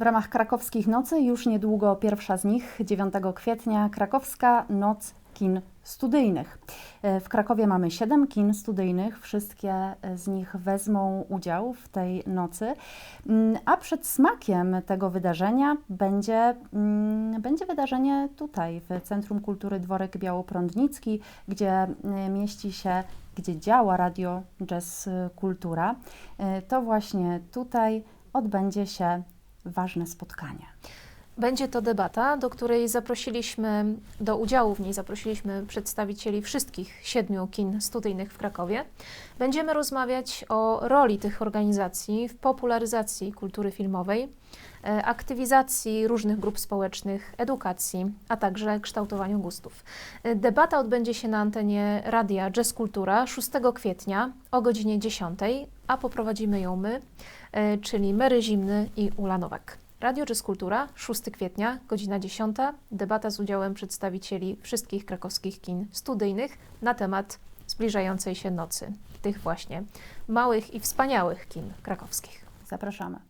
W ramach krakowskich nocy już niedługo pierwsza z nich, 9 kwietnia, krakowska noc kin studyjnych. W Krakowie mamy siedem kin studyjnych, wszystkie z nich wezmą udział w tej nocy, Mm, a przed smakiem tego wydarzenia będzie, mm, będzie wydarzenie tutaj w Centrum Kultury Dworek Białoprądnicki, gdzie y, mieści się, gdzie działa Radio Jazz Kultura. Y, To właśnie tutaj odbędzie się ważne spotkanie. Będzie to debata, do której zaprosiliśmy, do udziału w niej zaprosiliśmy przedstawicieli wszystkich siedmiu kin studyjnych w Krakowie. Będziemy rozmawiać o roli tych organizacji w popularyzacji kultury filmowej, e, aktywizacji różnych grup społecznych, edukacji, a także kształtowaniu gustów. E, Debata odbędzie się na antenie Radia Jazz Kultura 6 kwietnia o godzinie 10, a poprowadzimy ją my, e, czyli Mary Zimny i Ula Nowak. Radio Kultura, 6 kwietnia, godzina 10. Debata z udziałem przedstawicieli wszystkich krakowskich kin studyjnych na temat zbliżającej się nocy, tych właśnie małych i wspaniałych kin krakowskich. Zapraszamy.